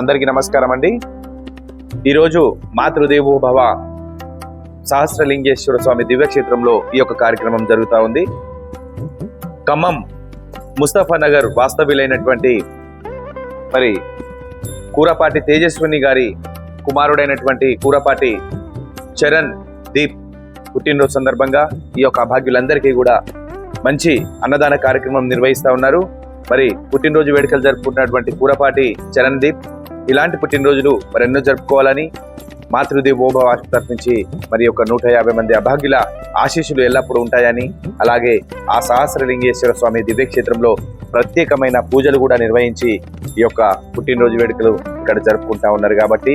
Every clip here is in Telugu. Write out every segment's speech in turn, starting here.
అందరికీ నమస్కారం అండి. ఈరోజు మాతృదేవో భవ సహస్రలింగేశ్వర స్వామి దివ్యక్షేత్రంలో ఈ యొక్క కార్యక్రమం జరుగుతూ ఉంది. ఖమ్మం ముస్తఫా నగర్ వాస్తవ్యులైనటువంటి మరి కూరపాటి తేజస్విని గారి కుమారుడైనటువంటి కూరపాటి చరణ్ దీప్ పుట్టినరోజు సందర్భంగా ఈ యొక్క అభాగ్యులందరికీ కూడా మంచి అన్నదాన కార్యక్రమం నిర్వహిస్తా ఉన్నారు. మరి పుట్టినరోజు వేడుకలు జరుపుకుంటున్నటువంటి కూరపాటి చరణ్ దీప్ ఇలాంటి పుట్టినరోజులు మరెన్నో జరుపుకోవాలని మాతృదేవ్ ఓభవ తరఫు నుంచి మరి యొక్క నూట యాభై మంది అభాగ్యుల ఆశీస్సులు ఎల్లప్పుడూ ఉంటాయని అలాగే ఆ సహస్రలింగేశ్వర స్వామి దివ్యక్షేత్రంలో ప్రత్యేకమైన పూజలు కూడా నిర్వహించి ఈ యొక్క పుట్టినరోజు వేడుకలు ఇక్కడ జరుపుకుంటా ఉన్నారు కాబట్టి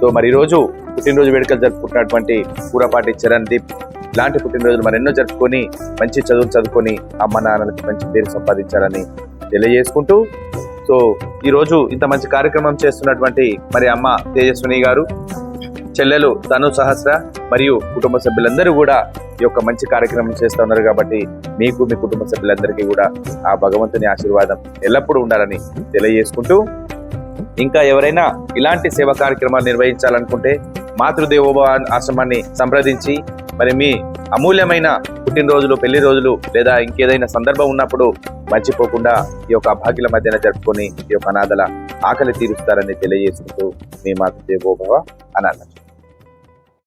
సో మరి ఈరోజు పుట్టినరోజు వేడుకలు జరుపుకుంటున్నటువంటి కూరపాటి చరణ్ దీప్ ఇలాంటి పుట్టినరోజులు మరెన్నో జరుపుకొని మంచి చదువులు చదువుకొని అమ్మ నాన్నలకి మంచి పేరు సంపాదించాలని తెలియజేసుకుంటూ సో ఈ రోజు ఇంత మంచి కార్యక్రమం చేస్తున్నటువంటి మరి అమ్మ తేజస్విని గారు చెల్లెలు తను సహస్ర మరియు కుటుంబ సభ్యులందరూ కూడా ఈ యొక్క మంచి కార్యక్రమం చేస్తూ ఉన్నారు కాబట్టి మీకు మీ కుటుంబ సభ్యులందరికీ కూడా ఆ భగవంతుని ఆశీర్వాదం ఎల్లప్పుడూ ఉండాలని తెలియజేసుకుంటూ ఇంకా ఎవరైనా ఇలాంటి సేవా కార్యక్రమాలు నిర్వహించాలనుకుంటే మాతృదేవోభవ ఆశ్రమాన్ని సంప్రదించి మరి మీ అమూల్యమైన పుట్టినరోజులు పెళ్ళి రోజులు లేదా ఇంకేదైనా సందర్భం ఉన్నప్పుడు మర్చిపోకుండా ఈ యొక్క అభాగ్యుల మధ్యన జరుపుకొని ఈ యొక్క అనాథల ఆకలి తీరుస్తారని తెలియజేసుకుంటూ మీ మాతృదేవోభవ అనాథ